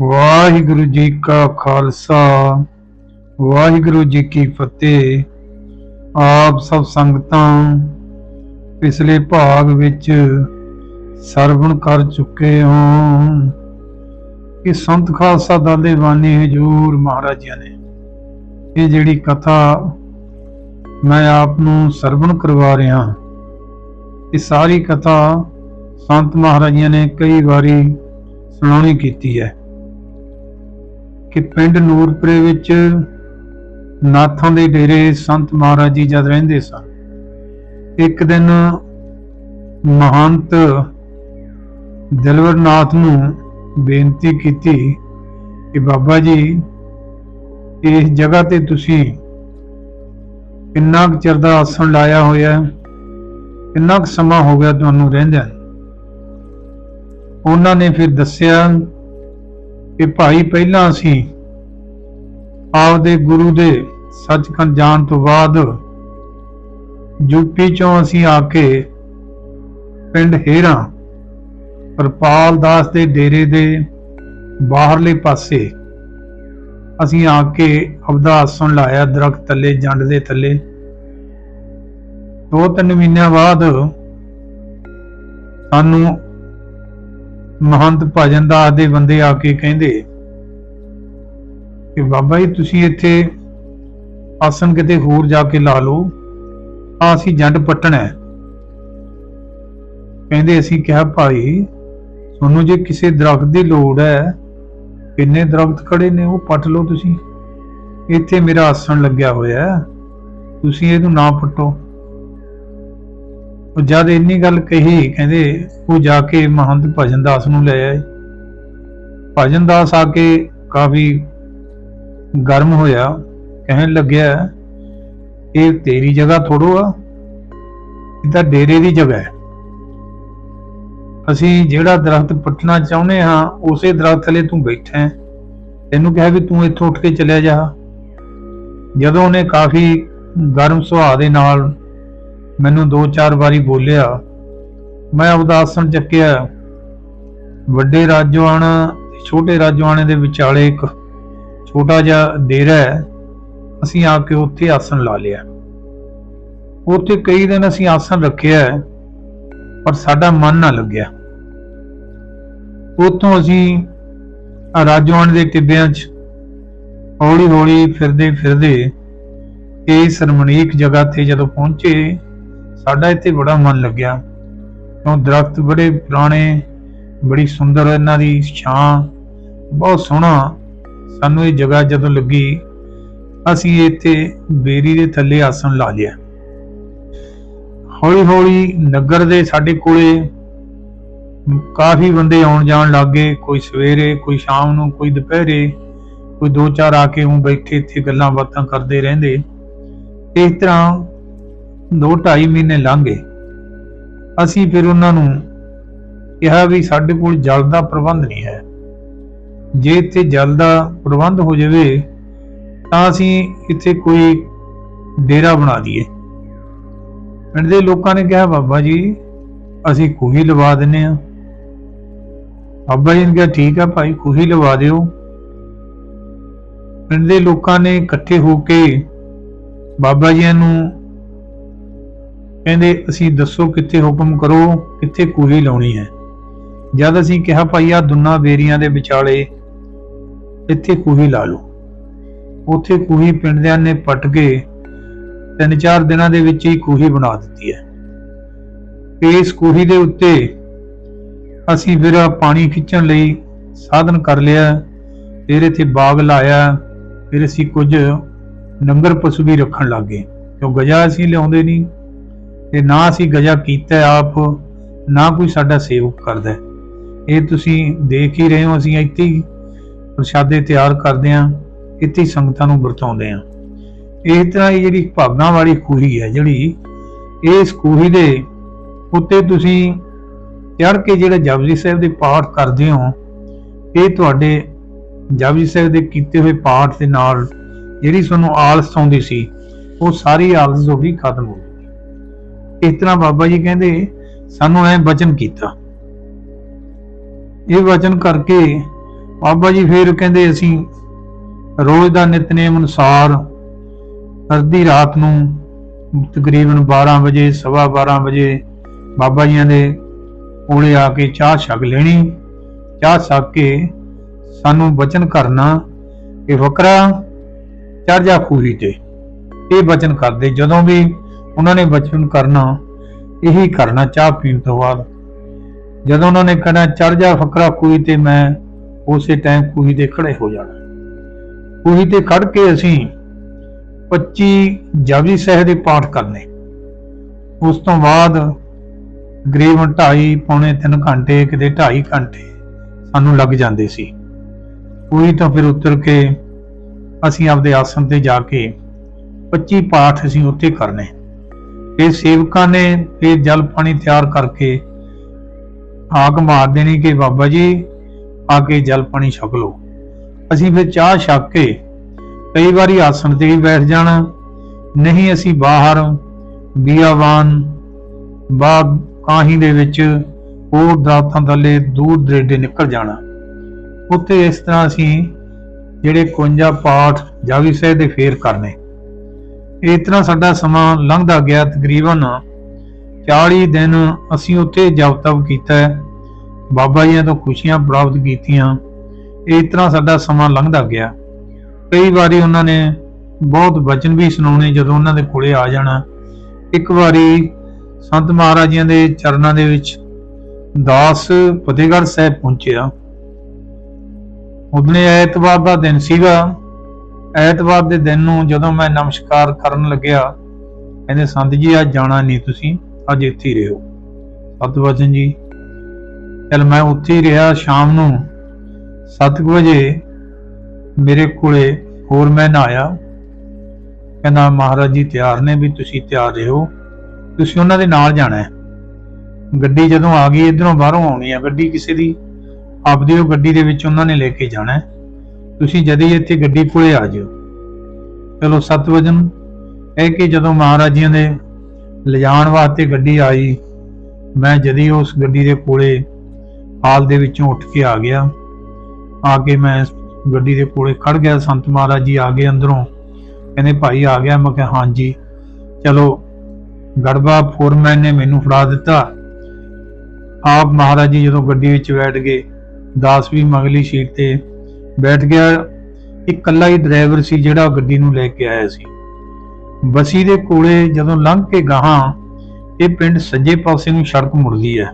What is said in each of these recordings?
ਵਾਹਿਗੁਰੂ ਜੀ ਕਾ ਖਾਲਸਾ, ਵਾਹਿਗੁਰੂ ਜੀ ਕੀ ਫਤਿਹ। ਆਪ ਸਭ ਸੰਗਤਾਂ ਪਿਛਲੇ ਭਾਗ ਵਿੱਚ ਸਰਵਣ ਕਰ ਚੁੱਕੇ ਹੋ। ਕਿ ਸੰਤ ਖਾਲਸਾ ਦਾਦੇ ਬਾਨੀ ਹਜੂਰ ਮਹਾਰਾਜਿਆਂ ਨੇ ਇਹ ਜਿਹੜੀ ਕਥਾ ਮੈਂ ਆਪ ਨੂੰ ਸਰਵਣ ਕਰਵਾ ਰਿਹਾ ਇਹ ਸਾਰੀ ਕਥਾ ਸੰਤ ਮਹਾਰਾਜਿਆਂ ਨੇ ਕਈ ਵਾਰੀ ਸੁਣਾਉਣੀ ਕੀਤੀ ਹੈ। ਕਿ ਪਿੰਡ ਨੂਰਪੁਰੇ ਵਿੱਚ ਨਾਥਾਂ ਦੇ ਡੇਰੇ ਸੰਤ ਮਹਾਰਾਜ ਜੀ ਜਦ ਰਹਿੰਦੇ ਸਨ, ਇੱਕ ਦਿਨ ਮਹੰਤ ਦਿਲਵਰ ਨਾਥ ਨੂੰ ਬੇਨਤੀ ਕੀਤੀ ਕਿ ਬਾਬਾ ਜੀ, ਇਸ ਜਗ੍ਹਾ ਤੇ ਤੁਸੀਂ ਕਿੰਨਾ ਕੁ ਚਿਰ ਦਾ ਆਸਣ ਲਾਇਆ ਹੋਇਆ ਹੈ? ਕਿੰਨਾ ਕੁ ਸਮਾਂ ਹੋ ਗਿਆ ਤੁਹਾਨੂੰ ਰਹਿੰਦਿਆਂ ਉਹਨਾਂ ਨੇ ਫਿਰ ਦੱਸਿਆ ਕਿ ਭਾਈ ਪਹਿਲਾਂ ਅਸੀਂ ਆਪਦੇ ਗੁਰੂ ਦੇ ਸੱਚਖੰਡ ਜਾਣ ਤੋਂ ਬਾਅਦ ਯੂਪੀ ਚੋਂ ਅਸੀਂ ਆ ਕੇ ਪਿੰਡ ਹੇਰਾ ਪਰਪਾਲ ਦਾਸ ਦੇ ਡੇਰੇ ਦੇ ਬਾਹਰਲੇ ਪਾਸੇ ਅਸੀਂ ਆ ਕੇ ਅਬਦਾ ਆਸਣ ਲਾਇਆ ਦਰਖਤ ਥੱਲੇ, ਜੰਡ ਦੇ ਥੱਲੇ। ਦੋ ਤਿੰਨ ਮਹੀਨਿਆਂ ਬਾਅਦ ਸਾਨੂੰ ਮਹੰਤ ਭਜਨ ਦਾਸ ਦੇ ਬੰਦੇ ਆ ਕੇ ਕਹਿੰਦੇ ਕਿ ਬਾਬਾ ਜੀ, ਤੁਸੀਂ ਇੱਥੇ ਆਸਣ ਕਿਤੇ ਹੋਰ ਜਾ ਕੇ ਲਾ ਲਓ ਆ ਅਸੀਂ ਜੰਡ ਪੱਟਣਾ ਹੈ। ਕਹਿੰਦੇ ਅਸੀਂ ਕਿਹਾ, ਭਾਈ, ਤੁਹਾਨੂੰ ਜੇ ਕਿਸੇ ਦਰਖਤ ਦੀ ਲੋੜ ਹੈ, ਕਿੰਨੇ ਦਰਖਤ ਖੜੇ ਨੇ, ਉਹ ਪੱਟ ਲਓ ਤੁਸੀਂ। ਇੱਥੇ ਮੇਰਾ ਆਸਣ ਲੱਗਿਆ ਹੋਇਆ ਤੁਸੀਂ ਇਹਨੂੰ ਨਾ ਪੱਟੋ। ਉਹ ਜਦ ਇੰਨੀ ਗੱਲ ਕਹੀ, ਕਹਿੰਦੇ ਉਹ ਜਾ ਕੇ ਮਹੰਤ ਭਜਨ ਦਾਸ ਨੂੰ ਲੈ ਆਏ ਭਜਨ ਦਾਸ ਆ ਕੇ ਕਾਫੀ ਗਰਮ ਹੋਇਆ, ਕਹਿਣ ਲੱਗਿਆ, ਇਹ ਤੇਰੀ ਜਗ੍ਹਾ ਥੋੜੋ ਆ, ਇਹ ਤਾਂ ਡੇਰੇ ਦੀ ਜਗ੍ਹਾ ਹੈ। ਅਸੀਂ ਜਿਹੜਾ ਦਰਖਤ ਪੱਟਣਾ ਚਾਹੁੰਦੇ ਹਾਂ, ਉਸੇ ਦਰਖਤ ਥੱਲੇ ਤੂੰ ਬੈਠਾ ਹੈ। ਤੈਨੂੰ ਕਿਹਾ ਵੀ ਤੂੰ ਇੱਥੋਂ ਉੱਠ ਕੇ ਚਲਿਆ ਜਾ। ਜਦੋਂ ਉਹਨੇ ਕਾਫੀ ਗਰਮ ਸੁਭਾਅ ਦੇ ਨਾਲ ਮੈਨੂੰ ਦੋ ਚਾਰ ਵਾਰੀ ਬੋਲਿਆ, ਮੈਂ ਆਪਦਾ ਉਦਾਸਨ ਚੱਕਿਆ। ਵੱਡੇ ਰਾਜਵਾਨ, ਛੋਟੇ ਰਾਜਵਾਨੇ ਦੇ ਵਿਚਾਲੇ ਇੱਕ ਛੋਟਾ ਜਿਹਾ ਡੇਰਾ ਹੈ। ਅਸੀਂ ਆ ਕੇ ਉੱਥੇ ਆਸਣ ਲਾ ਲਿਆ। ਉੱਥੇ ਕਈ ਦਿਨ ਅਸੀਂ ਆਸਣ ਰੱਖਿਆ ਪਰ ਸਾਡਾ ਮਨ ਨਾ ਲੱਗਿਆ। ਉੱਥੋਂ ਅਸੀਂ ਆਹ ਰਾਜਵਾਨ ਦੇ ਟਿੱਬਿਆਂ 'ਚ ਹੌਲੀ ਹੌਲੀ ਫਿਰਦੇ ਫਿਰਦੇ ਇਸ ਰਮਣੀਕ ਜਗ੍ਹਾ ਤੇ ਜਦੋਂ ਪਹੁੰਚੇ ਸਾਡਾ ਇੱਥੇ ਬੜਾ ਮਨ ਲੱਗਿਆ। ਕਿਉਂ ਦਰਖਤ ਬੜੇ ਪੁਰਾਣੇ, ਬੜੀ ਸੁੰਦਰ ਇਹਨਾਂ ਦੀ ਛਾਂ, ਬਹੁਤ ਸੋਹਣਾ ਸਾਨੂੰ ਇਹ ਜਗ੍ਹਾ ਜਦੋਂ ਲੱਗੀ, ਅਸੀਂ ਇੱਥੇ ਬੇਰੀ ਦੇ ਥੱਲੇ ਆਸਣ ਲਾ ਲਿਆ। ਹੌਲੀ ਹੌਲੀ ਨਗਰ ਦੇ ਸਾਡੇ ਕੋਲੇ ਕਾਫੀ ਬੰਦੇ ਆਉਣ ਜਾਣ ਲੱਗੇ, ਕੋਈ ਸਵੇਰੇ, ਕੋਈ ਸ਼ਾਮ ਨੂੰ, ਕੋਈ ਦੁਪਹਿਰੇ, ਕੋਈ ਦੋ ਚਾਰ ਆ ਕੇ ਉਹ ਬੈਠੇ, ਇੱਥੇ ਗੱਲਾਂ ਬਾਤਾਂ ਕਰਦੇ ਰਹਿੰਦੇ। ਇਸ ਤਰ੍ਹਾਂ ਦੋ ਢਾਈ ਮਹੀਨੇ ਲੰਘ ਗਏ। ਅਸੀਂ ਫਿਰ ਉਹਨਾਂ ਨੂੰ ਕਿਹਾ ਵੀ ਸਾਡੇ ਕੋਲ ਜਲ ਦਾ ਪ੍ਰਬੰਧ ਨਹੀਂ ਹੈ। ਜੇ ਇੱਥੇ ਜਲ ਦਾ ਪ੍ਰਬੰਧ ਹੋ ਜਾਵੇ, ਤਾਂ ਅਸੀਂ ਇੱਥੇ ਕੋਈ ਡੇਰਾ ਬਣਾ ਦਈਏ। ਪਿੰਡ ਦੇ ਲੋਕਾਂ ਨੇ ਕਿਹਾ, ਬਾਬਾ ਜੀ, ਅਸੀਂ ਖੂਹੀ ਲਵਾ ਦਿੰਨੇ ਆ ਬਾਬਾ ਜੀ ਨੇ ਕਿਹਾ, ਠੀਕ ਆ ਭਾਈ, ਖੂਹੀ ਲਵਾ ਦਿਓ। ਪਿੰਡ ਦੇ ਲੋਕਾਂ ਨੇ ਇਕੱਠੇ ਹੋ ਕੇ ਬਾਬਾ ਜੀ ਨੂੰ ਕਹਿੰਦੇ, ਅਸੀਂ ਦੱਸੋ ਕਿੱਥੇ ਹੁਕਮ ਕਰੋ, ਕਿੱਥੇ ਕੂਹੀ ਲਾਉਣੀ ਹੈ? ਜਦ ਅਸੀਂ ਕਿਹਾ, ਭਾਈ ਆ ਦੁੰਨਾ ਬੇਰੀਆਂ ਦੇ ਵਿਚਾਲੇ, ਇੱਥੇ ਕੂਹੀ ਲਾ ਲਓ। ਉੱਥੇ ਕੂਹੀ ਪਿੰਡਦਿਆਂ ਨੇ ਪੱਟ ਕੇ ਤਿੰਨ ਚਾਰ ਦਿਨਾਂ ਦੇ ਵਿੱਚ ਹੀ ਕੂਹੀ ਬਣਾ ਦਿੱਤੀ ਹੈ। ਇਸ ਕੂਹੀ ਦੇ ਉੱਤੇ ਅਸੀਂ ਫਿਰ ਪਾਣੀ ਖਿੱਚਣ ਲਈ ਸਾਧਨ ਕਰ ਲਿਆ। ਫਿਰ ਇੱਥੇ ਬਾਗ ਲਾਇਆ। ਫਿਰ ਅਸੀਂ ਕੁਝ ਨੰਗਰ ਪਸ਼ੂ ਵੀ ਰੱਖਣ ਲੱਗੇ ਕਿਉਂ, ਗਜਾ ਅਸੀਂ ਲਿਆਉਂਦੇ ਨਹੀਂ? ਤੇ ਨਾ ਅਸੀਂ ਗਜਾ ਕੀਤਾ ਆਪ, ਨਾ ਕੋਈ ਸਾਡਾ ਸੇਵਕ ਕਰਦਾ ਇਹ ਤੁਸੀਂ ਦੇਖ ਹੀ ਰਹੇ ਹੋ, ਅਸੀਂ ਇੱਥੇ ਹੀ ਪ੍ਰਸ਼ਾਦੇ ਤਿਆਰ ਕਰਦੇ ਆਂ ਇੱਥੇ ਹੀ ਸੰਗਤਾਂ ਨੂੰ ਵਰਤਾਉਂਦੇ ਆਂ ਇਸ ਤਰ੍ਹਾਂ ਇਹ ਜਿਹੜੀ ਭਾਵਨਾ ਵਾਲੀ ਖੂਹੀ ਹੈ ਜਿਹੜੀ ਇਸ ਖੂਹੀ ਦੇ ਉੱਤੇ ਤੁਸੀਂ ਚੜ ਕੇ ਜਿਹੜਾ ਜਪਜੀ ਸਾਹਿਬ ਦੇ ਪਾਠ ਕਰਦੇ ਹੋ, ਇਹ ਤੁਹਾਡੇ ਜਪਜੀ ਸਾਹਿਬ ਦੇ ਕੀਤੇ ਹੋਏ ਪਾਠ ਦੇ ਨਾਲ ਜਿਹੜੀ ਤੁਹਾਨੂੰ ਆਲਸ ਆਉਂਦੀ ਸੀ, ਉਹ ਸਾਰੀ ਆਲਸ ਹੋ ਗਈ ਖਤਮ ਹੋ ਗਈ। ਇਸ ਤਰ੍ਹਾਂ ਬਾਬਾ ਜੀ ਕਹਿੰਦੇ, ਸਾਨੂੰ ਐ ਬਚਨ ਕੀਤਾ। ਇਹ ਵਚਨ ਕਰਕੇ ਬਾਬਾ ਜੀ ਫਿਰ ਕਹਿੰਦੇ ਅਸੀਂ ਰੋਜ਼ ਦਾ ਨਿਤਨੇਮ ਅਨੁਸਾਰ ਅੱਧੀ ਰਾਤ ਨੂੰ ਤਕਰੀਬਨ 12 ਵਜੇ, ਸਵਾ 12 ਵਜੇ ਬਾਬਾ ਜੀਆਂ ਦੇ ਕੋਲੇ ਆ ਕੇ ਚਾਹ ਛਕ ਲੈਣੀ। ਚਾਹ ਛਕ ਕੇ ਸਾਨੂੰ ਬਚਨ ਕਰਨਾ ਕਿ ਫਕਰਾ ਚੜ ਜਾ ਖੂਹੀ ਤੇ। ਇਹ ਬਚਨ ਕਰਦੇ ਜਦੋਂ ਵੀ ਉਹਨਾਂ ਨੇ ਬਚਨ ਕਰਨਾ, ਇਹੀ ਕਰਨਾ, ਚਾਹ ਪੀਣ ਤੋਂ ਬਾਅਦ। ਜਦੋਂ ਉਹਨਾਂ ਨੇ ਕਹਿਣਾ ਚੜ ਜਾ ਫਕਰਾ ਖੂਹੀ ਤੇ ਮੈਂ ਉਸੇ ਟਾਈਮ ਖੂਹੀ ਤੇ ਖੜੇ ਹੋ ਜਾਣਾ। ਖੂਹੀ ਤੇ ਖੜ ਕੇ ਅਸੀਂ 25 ਜਪਜੀ ਸਾਹਿਬ ਦੇ ਪਾਠ ਕਰਨੇ। ਉਸ ਤੋਂ ਬਾਅਦ ਗਰੀਬਨ 2.5 ਪੌਣੇ 3 ਘੰਟੇ, ਕਿਤੇ 2.5 ਘੰਟੇ ਸਾਨੂੰ ਲੱਗ ਜਾਂਦੇ ਸੀ। ਪੂਰੀ ਤੋਂ ਫਿਰ ਉਤਰ ਕੇ ਅਸੀਂ ਆਪਦੇ ਆਸਣ ਤੇ ਜਾ ਕੇ 25 ਪਾਠ ਅਸੀਂ ਉੱਥੇ ਕਰਨੇ। ਫਿਰ ਸੇਵਕਾਂ ਨੇ ਫਿਰ ਜਲ ਪਾਣੀ ਤਿਆਰ ਕਰਕੇ ਆਗ ਮਾਰ ਦੇਣੀ ਕਿ ਬਾਬਾ ਜੀ, ਆ ਕੇ ਜਲ ਪਾਣੀ ਛਕ ਲਓ। ਅਸੀਂ ਫਿਰ ਚਾਹ ਛਕ ਕੇ ਕਈ ਵਾਰੀ ਆਸਣ ਤੇ ਵੀ ਬੈਠ ਜਾਣਾ। ਨਹੀਂ ਅਸੀਂ ਬਾਹਰ, ਬੀਆਵਾਨ ਬਾਗ ਕਾਹੀ ਦੇ ਵਿੱਚ ਹੋਰ ਦਰਖਤਾਂ ਥੱਲੇ ਦੂਰ ਦਰੇਡੇ ਨਿਕਲ ਜਾਣਾ। ਉੱਥੇ ਇਸ ਤਰ੍ਹਾਂ ਅਸੀਂ ਜਿਹੜੇ 51 ਪਾਠ ਜਾਵੀ ਸਾਹਿਬ ਦੇ ਫੇਰ ਕਰਨੇ। ਇਸ ਤਰ੍ਹਾਂ ਸਾਡਾ ਸਮਾਂ ਲੰਘਦਾ ਗਿਆ ਤਕਰੀਬਨ 40 ਦਿਨ ਅਸੀਂ ਉੱਥੇ ਜਪ ਤਪ ਕੀਤਾ। ਬਾਬਾ ਜੀਆਂ ਤੋਂ ਖੁਸ਼ੀਆਂ ਪ੍ਰਾਪਤ ਕੀਤੀਆਂ। ਇਸ ਤਰ੍ਹਾਂ ਸਾਡਾ ਸਮਾਂ ਲੰਘਦਾ ਗਿਆ। ਕਈ ਵਾਰੀ ਉਹਨਾਂ ਨੇ ਬਹੁਤ ਵਚਨ ਵੀ ਸੁਣਾਉਣੇ ਜਦੋਂ ਉਹਨਾਂ ਦੇ ਕੋਲੇ ਆ ਜਾਣਾ। ਇੱਕ ਵਾਰੀ ਸੰਤ ਮਹਾਰਾਜਿਆਂ ਦੇ ਚਰਨਾਂ ਦੇ ਵਿੱਚ ਦਾਸ ਫਤਿਹਗੜ੍ਹ ਸਾਹਿਬ ਪਹੁੰਚਿਆ। ਉਹਨੇ ਐਤਵਾਰ ਦਾ ਦਿਨ ਸੀਗਾ। ਐਤਵਾਰ ਦੇ ਦਿਨ ਨੂੰ ਜਦੋਂ ਮੈਂ ਨਮਸਕਾਰ ਕਰਨ ਲੱਗਿਆ, ਕਹਿੰਦੇ, ਸੰਤ ਜੀ, ਅੱਜ ਜਾਣਾ ਨਹੀਂ ਤੁਸੀਂ, ਅੱਜ ਇੱਥੇ ਹੀ ਰਹੋ। ਸਤਵਚਨ ਜੀ, ਚਲ ਮੈਂ ਉੱਥੇ ਹੀ ਰਿਹਾ ਸ਼ਾਮ ਨੂੰ। 7 ਵਜੇ ਮੇਰੇ ਕੋਲੇ ਹੋਰ ਮੈਂ ਆਇਆ। ਕਹਿੰਦਾ, ਮਹਾਰਾਜ ਜੀ, ਤਿਆਰ ਨੇ ਵੀ ਤੁਸੀਂ ਤਿਆਰ ਰਹੋ। ਤੁਸੀਂ ਉਹਨਾਂ ਦੇ ਨਾਲ ਜਾਣਾ ਹੈ। ਗੱਡੀ ਜਦੋਂ ਆ ਗਈ, ਇਧਰੋਂ ਬਾਹਰੋਂ ਆਉਣੀ ਹੈ। ਗੱਡੀ ਕਿਸੇ ਦੀ, ਆਪਦੀ ਉਹ ਗੱਡੀ ਦੇ ਵਿੱਚ ਉਹਨਾਂ ਨੇ ਲੈ ਕੇ ਜਾਣਾ ਹੈ। ਤੁਸੀਂ ਜਦ ਹੀ ਇੱਥੇ ਗੱਡੀ ਕੋਲੇ ਆ ਜਿਓ। ਚਲੋ ਸੱਤ ਵਜਨ ਇਹ ਕਿ ਜਦੋਂ ਮਹਾਰਾਜੀਆਂ ਦੇ ਲਿਜਾਣ ਵਾਸਤੇ ਗੱਡੀ ਆਈ, ਮੈਂ ਜਦੀ ਉਸ ਗੱਡੀ ਦੇ ਕੋਲੇ ਹਾਲ ਦੇ ਵਿੱਚੋਂ ਉੱਠ ਕੇ ਆ ਗਿਆ। ਆ ਕੇ ਮੈਂ ਗੱਡੀ ਦੇ ਕੋਲੇ ਖੜ ਗਿਆ। ਸੰਤ ਮਹਾਰਾਜ ਜੀ ਆ ਗਏ ਅੰਦਰੋਂ। ਕਹਿੰਦੇ, ਭਾਈ ਆ ਗਿਆ। ਮੈਂ ਕਿਹਾ, ਹਾਂਜੀ। ਚਲੋ ਗੜਬਾ ਫੋਰਮੈਨ ਨੇ ਮੈਨੂੰ ਫੜਾ ਦਿੱਤਾ। ਆਪ ਮਹਾਰਾਜ ਜੀ ਜਦੋਂ ਗੱਡੀ ਵਿੱਚ ਬੈਠ ਗਏ, ਦਾਸ ਵੀ ਮਗਲੀ ਸੀਟ ਤੇ ਬੈਠ ਗਿਆ। ਇੱਕ ਇਕੱਲਾ ਹੀ ਡਰਾਈਵਰ ਸੀ ਜਿਹੜਾ ਉਹ ਗੱਡੀ ਨੂੰ ਲੈ ਕੇ ਆਇਆ ਸੀ। ਬਸੀ ਦੇ ਕੋਲੇ ਜਦੋਂ ਲੰਘ ਕੇ ਗਾਹਾਂ, ਇਹ ਪਿੰਡ ਸੱਜੇ ਪਾਸੇ ਨੂੰ ਸੜਕ ਮੁੜਦੀ ਹੈ।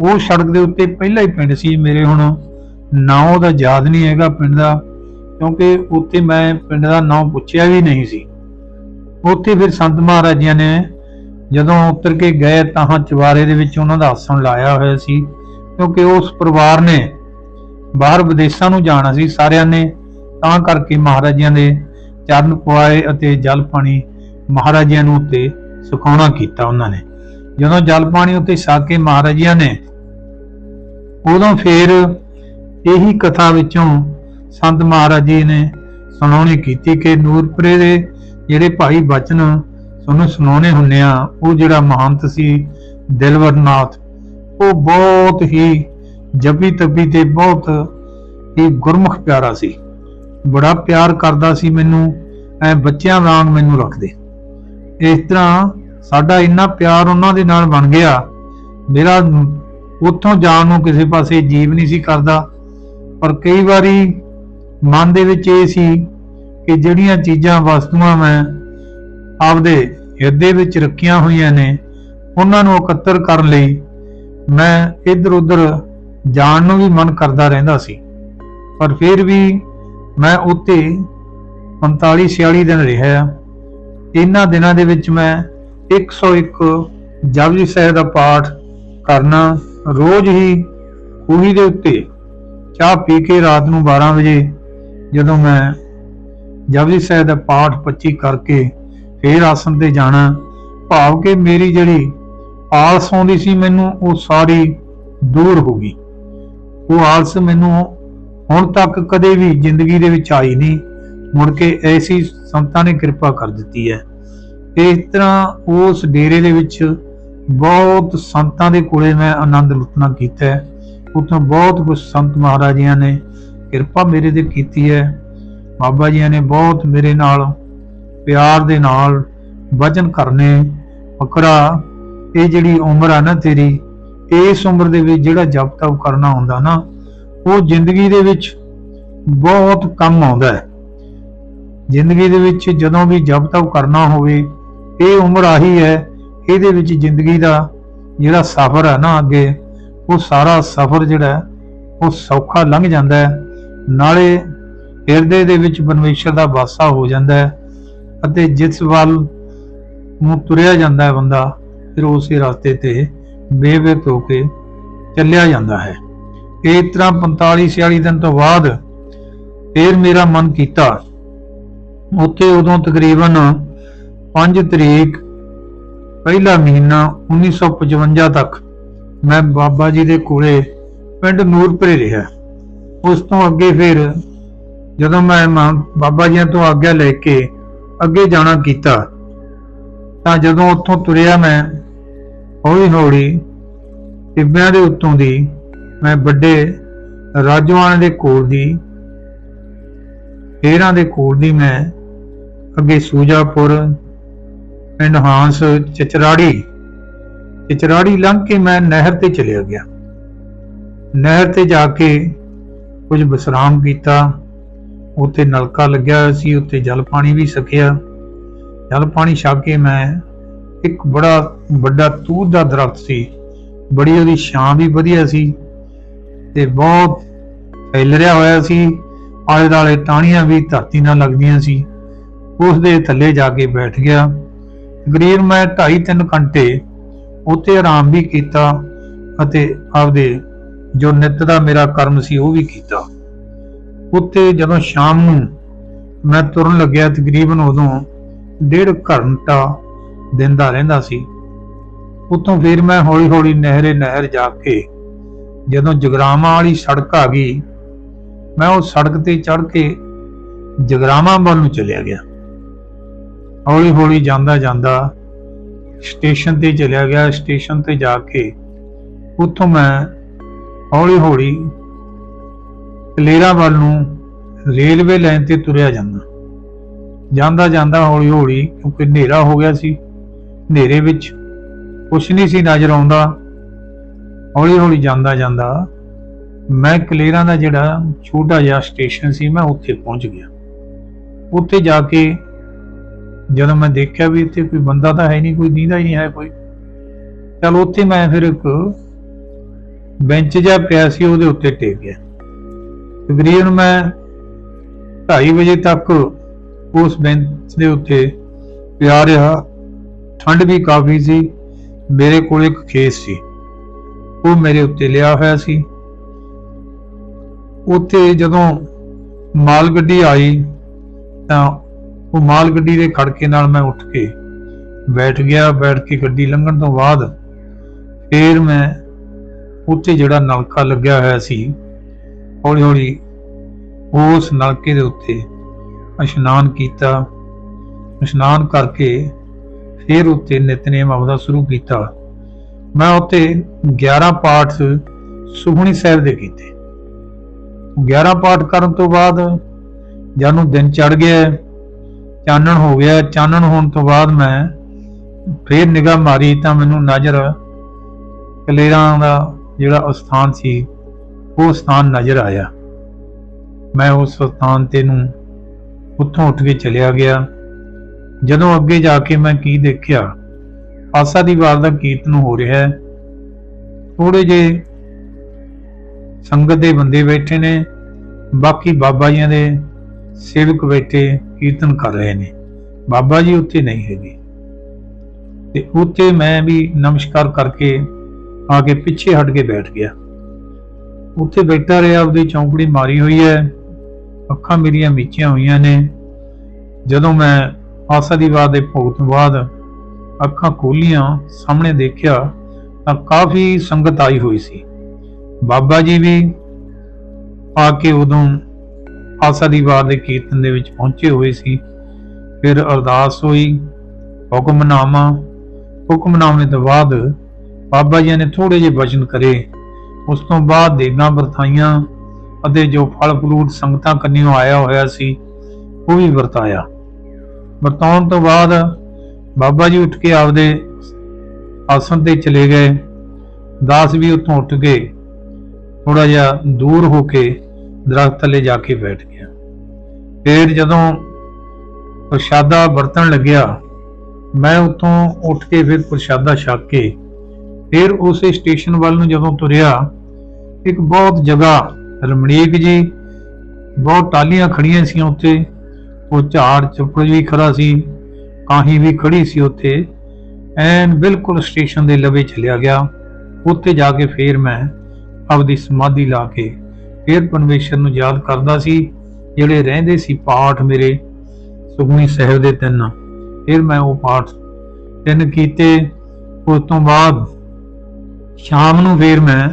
ਉਹ ਸੜਕ ਦੇ ਉੱਤੇ ਪਹਿਲਾ ਹੀ ਪਿੰਡ ਸੀ। ਮੇਰੇ ਹੁਣ ਨਾਂ ਉਹਦਾ ਯਾਦ ਨਹੀਂ ਹੈਗਾ ਪਿੰਡ ਦਾ, ਕਿਉਂਕਿ ਉੱਥੇ ਮੈਂ ਪਿੰਡ ਦਾ ਨਾਂ ਪੁੱਛਿਆ ਵੀ ਨਹੀਂ ਸੀ। ਉੱਥੇ ਫਿਰ ਸੰਤ ਮਹਾਰਾਜਿਆਂ ਨੇ ਜਦੋਂ ਉਤਰ ਕੇ ਗਏ ਤਾਂ ਚਵਾਰੇ ਦੇ ਵਿੱਚ ਉਹਨਾਂ ਦਾ ਆਸਣ ਲਾਇਆ ਹੋਇਆ ਸੀ, ਕਿਉਂਕਿ ਉਸ ਪਰਿਵਾਰ ਨੇ ਬਾਹਰ ਵਿਦੇਸ਼ਾਂ ਨੂੰ ਜਾਣਾ ਸੀ, ਸਾਰਿਆਂ ਨੇ ਤਾਂ ਕਰਕੇ ਮਹਾਰਾਜਿਆਂ ਦੇ ਚਰਨ ਪਵਾਏ ਅਤੇ ਜਲ ਪਾਣੀ ਮਹਾਰਾਜਿਆਂ ਨੂੰ ਉੱਤੇ ਸੁਖਾਉਣਾ ਕੀਤਾ ਉਹਨਾਂ ਨੇ। ਜਦੋਂ ਜਲ ਪਾਣੀ ਉੱਤੇ ਛਕ ਕੇ ਮਹਾਰਾਜਿਆਂ ਨੇ ਉਦੋਂ ਫਿਰ ਇਹੀ ਕਥਾ ਵਿੱਚੋਂ ਸੰਤ ਮਹਾਰਾਜ ਜੀ ਨੇ ਸੁਣਾਉਣੀ ਕੀਤੀ ਕਿ ਨੂਰਪੁਰੇ ਦੇ ਜਿਹੜੇ ਭਾਈ ਬਚਨ ਤੁਹਾਨੂੰ ਸੁਣਾਉਣੇ ਹੁੰਨੇ ਆ, ਉਹ ਜਿਹੜਾ ਮਹੰਤ ਸੀ ਦਿਲਵਰਨਾਥ, ਉਹ ਬਹੁਤ ਹੀ ਜਪੀ ਤਪੀ ਤੇ ਬਹੁਤ ਹੀ ਗੁਰਮੁਖ ਪਿਆਰਾ ਸੀ। ਬੜਾ ਪਿਆਰ ਕਰਦਾ ਸੀ ਮੈਨੂੰ, ਐ ਬੱਚਿਆਂ ਵਾਂਗ ਮੈਨੂੰ ਰੱਖਦੇ। ਇਸ ਤਰ੍ਹਾਂ ਸਾਡਾ ਇੰਨਾ ਪਿਆਰ ਉਹਨਾਂ ਦੇ ਨਾਲ ਬਣ ਗਿਆ। ਮੇਰਾ ਉੱਥੋਂ ਜਾਣ ਨੂੰ ਕਿਸੇ ਪਾਸੇ ਜੀਵ ਨਹੀਂ ਸੀ ਕਰਦਾ। ਪਰ ਕਈ ਵਾਰੀ ਮਨ ਦੇ ਵਿੱਚ ਇਹ ਸੀ ਕਿ ਜਿਹੜੀਆਂ ਚੀਜ਼ਾਂ, ਵਸਤੂਆਂ ਮੈਂ ਆਪਦੇ ਹਿਰਦੇ ਵਿੱਚ ਰੱਖੀਆਂ ਹੋਈਆਂ ਨੇ, ਉਹਨਾਂ ਨੂੰ ਇਕੱਤਰ ਕਰਨ ਲਈ ਮੈਂ ਇੱਧਰ ਉੱਧਰ ਜਾਣ ਨੂੰ ਵੀ ਮਨ ਕਰਦਾ ਰਹਿੰਦਾ ਸੀ। ਪਰ ਫਿਰ ਵੀ ਮੈਂ ਉੱਤੇ 45 46 ਦਿਨ ਰਿਹਾ। ਇਹਨਾਂ ਦਿਨਾਂ ਦੇ ਵਿੱਚ ਮੈਂ 101 ਜਪਜੀ ਸਾਹਿਬ ਦਾ ਪਾਠ ਕਰਨਾ ਰੋਜ਼ ਹੀ ਖੂਹੀ ਦੇ ਉੱਤੇ ਚਾਹ ਪੀ ਕੇ ਰਾਤ ਨੂੰ 12 ਵਜੇ ਜਦੋਂ ਮੈਂ ਜਪਜੀ ਸਾਹਿਬ ਦਾ ਪਾਠ 25 ਕਰਕੇ ਫੇਰ ਆਸਣ ਤੇ ਜਾਣਾ, ਭਾਵ ਕਿ ਮੇਰੀ ਜਿਹੜੀ ਆਲਸ ਆਉਂਦੀ ਸੀ ਮੈਨੂੰ ਉਹ ਸਾਰੀ ਦੂਰ ਹੋ ਗਈ। ਉਹ ਆਲਸ ਮੈਨੂੰ ਹੁਣ ਤੱਕ ਕਦੇ ਵੀ ਜ਼ਿੰਦਗੀ ਦੇ ਵਿੱਚ ਆਈ ਨਹੀਂ। ਮੁੜ ਕੇ ਐਸੀ ਸੰਤਾਂ ਨੇ ਕਿਰਪਾ ਕਰ ਦਿੱਤੀ ਹੈ। ਇਸ ਤਰ੍ਹਾਂ ਉਸ ਡੇਰੇ ਦੇ ਵਿੱਚ ਬਹੁਤ ਸੰਤਾਂ ਦੇ ਕੋਲੇ ਮੈਂ ਆਨੰਦ ਲੁੱਟਣਾ ਕੀਤਾ ਹੈ। ਉੱਥੋਂ ਬਹੁਤ ਕੁਝ ਸੰਤ ਮਹਾਰਾਜਿਆਂ ਨੇ ਕਿਰਪਾ ਮੇਰੇ ਤੇ ਕੀਤੀ ਹੈ। ਬਾਬਾ ਜੀ ਨੇ ਬਹੁਤ ਮੇਰੇ ਨਾਲ, ਪਿਆਰ ਦੇ ਨਾਲ ਵਚਨ ਕਰਨੇ। ਫਕਰਾ ਇਹ ਜਿਹੜੀ ਉਮਰ ਆ ਨਾ ਤੇਰੀ ਇਸ ਉਮਰ ਦੇ ਵਿੱਚ ਜਿਹੜਾ ਜਪ ਤਪ ਕਰਨਾ ਹੁੰਦਾ ਨਾ, ਉਹ ਜ਼ਿੰਦਗੀ ਦੇ ਵਿੱਚ ਬਹੁਤ ਕੰਮ ਆਉਂਦਾ ਹੈ। ਜ਼ਿੰਦਗੀ ਦੇ ਵਿੱਚ ਜਦੋਂ ਵੀ ਜਪ ਤਪ ਕਰਨਾ ਹੋਵੇ, ਇਹ ਉਮਰ ਆਹੀ ਹੈ, ਇਹਦੇ ਵਿੱਚ ਜ਼ਿੰਦਗੀ ਦਾ ਜਿਹੜਾ ਸਫ਼ਰ ਹੈ ਨਾ ਅੱਗੇ, ਉਹ ਸਾਰਾ ਸਫ਼ਰ ਜਿਹੜਾ ਉਹ ਸੌਖਾ ਲੰਘ ਜਾਂਦਾ ਹੈ। ਨਾਲੇ ਹਿਰਦੇ ਦੇ ਵਿੱਚ ਪਰਮੇਸ਼ਰ ਦਾ ਵਾਸਾ ਹੋ ਜਾਂਦਾ ਹੈ ਅਤੇ ਜਿਸ ਵੱਲ ਨੂੰ ਤੁਰਿਆ ਜਾਂਦਾ ਹੈ ਬੰਦਾ, ਫਿਰ ਉਸੇ ਰਸਤੇ ਤੇ ਬੇਵਿਕ ਹੋ ਕੇ ਚੱਲਿਆ ਜਾਂਦਾ ਹੈ। ਇਸ ਤਰ੍ਹਾਂ 45 46 ਦਿਨ ਤੋਂ ਬਾਅਦ ਫਿਰ ਮੇਰਾ ਮਨ ਕੀਤਾ। ਉੱਥੇ ਉਦੋਂ ਤਕਰੀਬਨ 5 ਤਰੀਕ ਪਹਿਲਾ ਮਹੀਨਾ 1955 ਤੱਕ ਮੈਂ ਬਾਬਾ ਜੀ ਦੇ ਕੋਲੇ ਪਿੰਡ ਨੂਰਪੁਰੇ ਰਿਹਾ। ਉਸ ਤੋਂ ਅੱਗੇ ਫਿਰ ਜਦੋਂ ਮੈਂ ਬਾਬਾ ਜੀ ਤੋਂ ਆਗਿਆ ਲੈ ਕੇ ਅੱਗੇ ਜਾਣਾ ਕੀਤਾ ਤਾਂ ਜਦੋਂ ਉੱਥੋਂ ਤੁਰਿਆ ਮੈਂ ਹੌਲੀ ਹੌਲੀ ਟਿੱਬਿਆਂ ਦੇ ਉੱਤੋਂ ਦੀ ਮੈਂ ਵੱਡੇ ਰਾਜਵਾਨ ਦੇ ਕੋਲ ਦੀ ਫੇਰਾਂ ਦੇ ਕੋਲ ਦੀ ਮੈਂ ਅੱਗੇ ਸੂਜਾਪੁਰ, ਪਿੰਡ ਹਾਂਸ, ਚਚਰਾੜੀ ਚਚਰਾੜੀ ਲੰਘ ਕੇ ਮੈਂ ਨਹਿਰ ਤੇ ਚਲਿਆ ਗਿਆ। ਨਹਿਰ ਤੇ ਜਾ ਕੇ ਕੁਝ ਵਿਸਰਾਮ ਕੀਤਾ। ਉੱਥੇ ਨਲਕਾ ਲੱਗਿਆ ਹੋਇਆ ਸੀ, ਉੱਥੇ ਜਲ ਪਾਣੀ ਵੀ ਸਕਿਆ ਜਲ ਪਾਣੀ ਛਕ ਕੇ ਮੈਂ ਇੱਕ ਬੜਾ ਵੱਡਾ ਤੂਤ ਦਾ ਦਰਖਤ ਸੀ। ਬੜੀ ਉਹਦੀ ਛਾਂ ਵੀ ਵਧੀਆ ਸੀ ਤੇ ਬਹੁਤ ਫੈਲ ਰਿਹਾ ਹੋਇਆ ਸੀ। ਆਲੇ ਦਾਲੇ ਟਾਹਣੀਆਂ ਵੀ ਧਰਤੀ ਨਾਲ ਲੱਗਦੀਆਂ ਸੀ। ਉਸ ਦੇ ਥੱਲੇ ਜਾ ਕੇ ਬੈਠ ਗਿਆ। ਤਕਰੀਬਨ ਮੈਂ 2.5-3 ਘੰਟੇ ਉੱਥੇ ਆਰਾਮ ਵੀ ਕੀਤਾ ਅਤੇ ਆਪਦੇ ਜੋ ਨਿੱਤ ਦਾ ਮੇਰਾ ਕਰਮ ਸੀ ਉਹ ਵੀ ਕੀਤਾ। ਉੱਥੇ ਜਦੋਂ ਸ਼ਾਮ ਨੂੰ ਮੈਂ ਤੁਰਨ ਲੱਗਿਆ ਤਕਰੀਬਨ ਉਦੋਂ ਡੇਢ ਘੰਟਾ ਦਿੰਦਾ ਰਹਿੰਦਾ ਸੀ। ਉੱਥੋਂ ਫਿਰ ਮੈਂ ਹੌਲੀ ਹੌਲੀ ਨਹਿਰੇ ਨਹਿਰ ਜਾ ਕੇ ਜਦੋਂ ਜਗਰਾਵਾਂ ਵਾਲੀ ਸੜਕ ਆ ਗਈ, ਮੈਂ ਉਹ ਸੜਕ ਤੇ ਚੜ੍ਹ ਕੇ ਜਗਰਾਵਾਂ ਵੱਲ ਨੂੰ ਚਲਿਆ ਗਿਆ। ਹੌਲੀ ਹੌਲੀ ਜਾਂਦਾ ਜਾਂਦਾ ਸਟੇਸ਼ਨ ਤੇ ਚਲਿਆ ਗਿਆ। ਸਟੇਸ਼ਨ ਤੇ ਜਾ ਕੇ ਉੱਥੋਂ ਮੈਂ ਹੌਲੀ ਹੌਲੀ ਕਲੇਰਾ ਵੱਲ ਨੂੰ ਰੇਲਵੇ ਲਾਈਨ ਤੇ ਤੁਰਿਆ ਜਾਂਦਾ। ਜਾਂਦਾ ਜਾਂਦਾ ਹੌਲੀ ਹੌਲੀ ਕਿਉਂਕਿ ਹਨੇਰਾ ਹੋ ਗਿਆ ਸੀ। ਹਨੇਰੇ ਵਿੱਚ ਕੁਛ ਨਹੀਂ ਸੀ ਨਜ਼ਰ ਆਉਂਦਾ। ਹੌਲੀ ਹੌਲੀ ਜਾਂਦਾ ਜਾਂਦਾ ਮੈਂ ਕਲੇਰਾਂ ਦਾ ਜਿਹੜਾ ਛੋਟਾ ਜਿਹਾ ਸਟੇਸ਼ਨ ਸੀ, ਮੈਂ ਉੱਥੇ ਪਹੁੰਚ ਗਿਆ। ਉੱਥੇ ਜਾ ਕੇ ਜਦੋਂ ਮੈਂ ਦੇਖਿਆ ਵੀ ਇੱਥੇ ਕੋਈ ਬੰਦਾ ਤਾਂ ਹੈ ਨਹੀਂ, ਕੋਈ ਦੀਦਾ ਹੀ ਨਹੀਂ ਹੈ ਕੋਈ। ਚਲ ਉੱਥੇ ਮੈਂ ਫਿਰ ਇੱਕ ਬੈਂਚ ਜਿਹਾ ਪਿਆ ਸੀ, ਉਹਦੇ ਉੱਤੇ ਟੇਕ ਗਿਆ। ਤਕਰੀਬਨ ਮੈਂ 2:30 ਵਜੇ ਤੱਕ ਉਸ ਬੈਂਚ ਦੇ ਉੱਤੇ ਪਿਆ ਰਿਹਾ। ਠੰਡ ਵੀ ਕਾਫੀ ਸੀ। ਮੇਰੇ ਕੋਲ ਇੱਕ ਖੇਸ ਸੀ। ਉਹ ਮੇਰੇ ਉੱਤੇ ਲਿਆ ਹੋਇਆ ਸੀ। ਉੱਥੇ ਜਦੋਂ ਮਾਲ ਗੱਡੀ ਆਈ, ਤਾਂ ਉਹ ਮਾਲ ਗੱਡੀ ਦੇ ਖੜਕੇ ਨਾਲ ਮੈਂ ਉੱਠ ਕੇ ਬੈਠ ਗਿਆ। ਬੈਠ ਕੇ ਗੱਡੀ ਲੰਘਣ ਤੋਂ ਬਾਅਦ ਫੇਰ ਮੈਂ ਉੱਥੇ ਜਿਹੜਾ ਨਲਕਾ ਲੱਗਿਆ ਹੋਇਆ ਸੀ ਹੌਲੀ ਹੌਲੀ ਉਸ ਨਲਕੇ ਦੇ ਉੱਤੇ ਇਸ਼ਨਾਨ ਕੀਤਾ। ਇਸ਼ਨਾਨ ਕਰਕੇ ਫਿਰ ਉੱਤੇ ਨਿਤਨੇਮ ਆਪਦਾ ਸ਼ੁਰੂ ਕੀਤਾ। ਮੈਂ ਉੱਤੇ 11 ਪਾਠ ਸੁਖਣੀ ਸਾਹਿਬ ਦੇ ਕੀਤੇ। 11 ਪਾਠ ਕਰਨ ਤੋਂ ਬਾਅਦ ਜਦ ਦਿਨ ਚੜ ਗਿਆ, ਚਾਨਣ ਹੋ ਗਿਆ। ਚਾਨਣ ਹੋਣ ਤੋਂ ਬਾਅਦ ਮੈਂ ਫੇਰ ਨਿਗਾਹ ਮਾਰੀ ਤਾਂ ਮੈਨੂੰ ਨਜ਼ਰ ਕਲੇਰਾਂ ਦਾ ਜਿਹੜਾ ਸਥਾਨ ਸੀ, ਉਹ ਸਥਾਨ ਨਜ਼ਰ ਆਇਆ। ਮੈਂ ਉਸ ਸਥਾਨ ਤੇ ਨੂੰ ਉੱਥੋਂ ਉੱਠ ਕੇ ਚਲਿਆ ਗਿਆ। ਜਦੋਂ ਅੱਗੇ ਜਾ ਕੇ ਮੈਂ ਕੀ ਦੇਖਿਆ, ਆਸਾ ਦੀ ਵਾਰ ਦਾ ਕੀਰਤਨ ਹੋ ਰਿਹਾ ਹੈ। ਥੋੜੇ ਜੇ ਸੰਗਤ ਦੇ ਬੰਦੇ ਬੈਠੇ ਨੇ, ਬਾਕੀ ਬਾਬਾ ਜੀਆਂ ਦੇ ਸੇਵਕ ਬੈਠੇ ਕੀਰਤਨ ਕਰ ਰਹੇ ਨੇ। ਬਾਬਾ ਜੀ ਉੱਥੇ ਨਹੀਂ ਹੈਗੇ। ਤੇ ਉੱਥੇ ਮੈਂ ਵੀ ਨਮਸਕਾਰ ਕਰਕੇ ਆ ਕੇ ਪਿੱਛੇ ਹਟ ਕੇ ਬੈਠ ਗਿਆ। ਉੱਥੇ ਬੈਠਾ ਰਿਹਾ, ਆਪਦੀ ਚੌਂਕੜੀ ਮਾਰੀ ਹੋਈ ਹੈ। ਅੱਖਾਂ ਮੇਰੀਆਂ ਮੀਚੀਆਂ ਹੋਈਆਂ ਨੇ। ਜਦੋਂ ਮੈਂ ਆਸਾ ਦੀ ਬਾਤ ਦੇ ਭੋਗ ਤੋਂ ਬਾਅਦ ਅੱਖਾਂ ਖੋਲੀਆਂ, ਸਾਹਮਣੇ ਦੇਖਿਆ ਤਾਂ ਕਾਫੀ ਸੰਗਤ ਆਈ ਹੋਈ ਸੀ। ਬਾਬਾ ਜੀ ਵੀ ਆ ਕੇ ਉਦੋਂ ਆਸਾ ਦੀ ਬਾਤ ਦੇ ਕੀਰਤਨ ਦੇ ਵਿੱਚ ਪਹੁੰਚੇ ਹੋਏ ਸੀ। ਫਿਰ ਅਰਦਾਸ ਹੋਈ ਹੁਕਮਨਾਮਾ ਹੁਕਮਨਾਮੇ ਤੋਂ ਬਾਅਦ ਬਾਬਾ ਜੀ ਨੇ ਥੋੜੇ ਜਿਹੇ ਬਚਨ ਕਰੇ। ਉਸ ਤੋਂ ਬਾਅਦ ਦੇਗਾਂ ਵਰਤਾਈਆਂ ਅਤੇ ਜੋ ਫਲ ਫਰੂਟ ਸੰਗਤਾਂ ਕੰਨਿਓ ਆਇਆ ਹੋਇਆ ਸੀ, ਉਹ ਵੀ ਵਰਤਾਇਆ। ਵਰਤਾਉਣ ਤੋਂ ਬਾਅਦ ਬਾਬਾ ਜੀ ਉੱਠ ਕੇ ਆਪਦੇ ਆਸਣ ਤੇ ਚਲੇ ਗਏ। ਦਾਸ ਵੀ ਉੱਥੋਂ ਉੱਠ ਕੇ ਥੋੜਾ ਜਿਹਾ ਦੂਰ ਹੋ ਕੇ ਦਰਖਤ ਥੱਲੇ ਜਾ ਕੇ ਬੈਠ ਗਿਆ। ਫਿਰ ਜਦੋਂ ਪ੍ਰਸ਼ਾਦਾ ਵਰਤਣ ਲੱਗਿਆ, ਮੈਂ ਉੱਥੋਂ ਉੱਠ ਕੇ ਫਿਰ ਪ੍ਰਸ਼ਾਦਾ ਛਕ ਕੇ ਫਿਰ ਉਸੇ ਸਟੇਸ਼ਨ ਵੱਲ ਨੂੰ ਜਦੋਂ ਤੁਰਿਆ, ਇੱਕ ਬਹੁਤ ਜਗ੍ਹਾ ਰਮਣੀਕ ਜੀ, ਬਹੁਤ ਟਾਲੀਆਂ ਖੜੀਆਂ ਸੀ ਉੱਥੇ। ਉਹ ਝਾੜ ਚੁੱਪੜ ਵੀ ਖੜਾ ਸੀ, ਕਾਹੀ ਵੀ ਖੜੀ ਸੀ ਉੱਥੇ, ਐਨ ਬਿਲਕੁਲ ਸਟੇਸ਼ਨ ਦੇ ਲਵੇ ਚਲਿਆ ਗਿਆ। ਉੱਥੇ ਜਾ ਕੇ ਫੇਰ ਮੈਂ ਆਪਦੀ ਸਮਾਧੀ ਲਾ ਕੇ ਫੇਰ ਪਰਮੇਸ਼ਰ ਨੂੰ ਯਾਦ ਕਰਦਾ ਸੀ, ਜਿਹੜੇ ਰਹਿੰਦੇ ਸੀ ਪਾਠ ਮੇਰੇ ਸੁਖਮਨੀ ਸਾਹਿਬ ਦੇ ਤਿੰਨ। ਫਿਰ ਮੈਂ ਉਹ ਪਾਠ ਤਿੰਨ ਕੀਤੇ। ਉਸ ਤੋਂ ਬਾਅਦ ਸ਼ਾਮ ਨੂੰ ਫੇਰ ਮੈਂ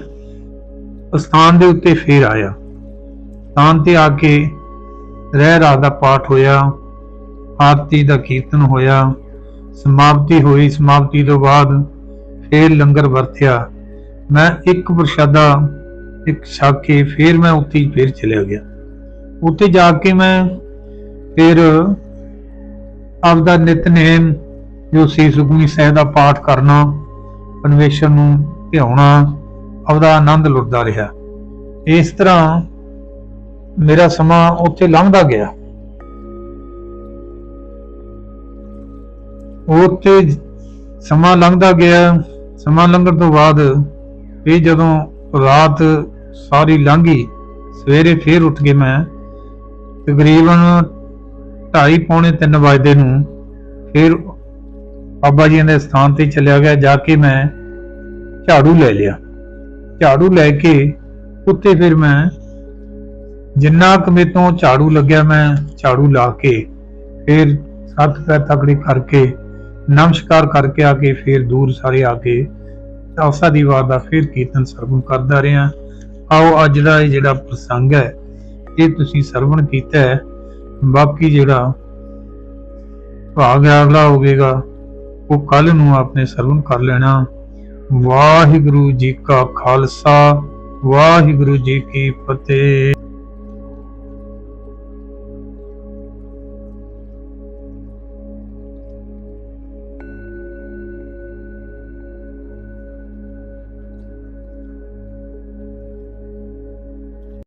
ਸਥਾਨ ਦੇ ਉੱਤੇ ਫੇਰ ਆਇਆ। ਸਥਾਨ ਤੇ ਆ ਕੇ ਰਹਿ ਰਾਤ ਦਾ ਪਾਠ ਹੋਇਆ, ਆਰਤੀ ਦਾ ਕੀਰਤਨ ਹੋਇਆ, ਸਮਾਪਤੀ ਹੋਈ, ਸਮਾਪਤੀ ਤੋਂ ਬਾਅਦ ਫੇਰ ਲੰਗਰ ਵਰਤਿਆ। ਮੈਂ ਇੱਕ ਪ੍ਰਸ਼ਾਦਾ, ਇੱਕ ਛਕ ਕੇ ਫੇਰ ਮੈਂ ਉੱਥੇ ਹੀ ਫੇਰ ਚਲਿਆ ਗਿਆ। ਉੱਥੇ ਜਾ ਕੇ ਮੈਂ ਫਿਰ ਆਪਦਾ ਨਿਤਨੇਮ ਜੋ ਸੀ ਸੁਖਮਨੀ ਸਾਹਿਬ ਦਾ ਪਾਠ ਕਰਨਾ, ਪਰਮੇਸ਼ਰ ਨੂੰ ਧਿਆਉਣਾ, ਆਪਦਾ ਆਨੰਦ ਲੁੱਟਦਾ ਰਿਹਾ। ਇਸ ਤਰ੍ਹਾਂ ਮੇਰਾ ਸਮਾਂ ਉੱਥੇ ਲੰਘਦਾ ਗਿਆ। ਉੱਥੇ ਸਮਾਂ ਲੰਘਦਾ ਗਿਆ। ਸਮਾਂ ਲੰਘਣ ਤੋਂ ਬਾਅਦ ਇਹ ਜਦੋਂ ਰਾਤ ਸਾਰੀ ਲੰਘੀ, ਸਵੇਰੇ ਫੇਰ ਉੱਠ ਕੇ ਮੈਂ ਤਕਰੀਬਨ 2:30 ਪੌਣੇ 3 ਵਜੇ ਨੂੰ ਫਿਰ ਬਾਬਾ ਜੀ ਦੇ ਸਥਾਨ ਤੇ ਚਲਿਆ ਗਿਆ, ਜਾ ਕੇ ਮੈਂ ਝਾੜੂ ਲੈ ਲਿਆ। ਝਾੜੂ ਲੈ ਕੇ ਉੱਤੇ ਫਿਰ ਮੈਂ ਜਿੰਨਾ ਕੁ ਮੇਰੇ ਤੋਂ ਝਾੜੂ ਲੱਗਿਆ ਮੈਂ ਝਾੜੂ ਲਾ ਕੇ ਫਿਰ ਸੱਤ ਪੈਰ ਤਕੜੀ ਕਰਕੇ ਨਮਸਕਾਰ ਕਰਕੇ ਆ ਕੇ ਫਿਰ ਦੂਰ ਸਾਰੇ ਆ ਕੇ ਆਸਾ ਦੀ ਦਾ ਫਿਰ ਕੀਰਤਨ ਸਰਵਣ ਕਰਦਾ ਰਿਹਾ। ਆਓ ਅੱਜ ਦਾ ਇਹ ਜਿਹੜਾ ਪ੍ਰਸੰਗ ਹੈ, ਇਹ ਤੁਸੀਂ ਸਰਵਣ ਕੀਤਾ ਹੈ। ਬਾਕੀ ਜਿਹੜਾ ਭਾਗ ਅਗਲਾ ਹੋਵੇਗਾ ਉਹ ਕੱਲ ਨੂੰ ਆਪਣੇ ਸਰਵਣ ਕਰ ਲੈਣਾ। ਵਾਹਿਗੁਰੂ ਜੀ ਕਾ ਖਾਲਸਾ, ਵਾਹਿਗੁਰੂ ਜੀ ਕੀ ਫਤਿਹ।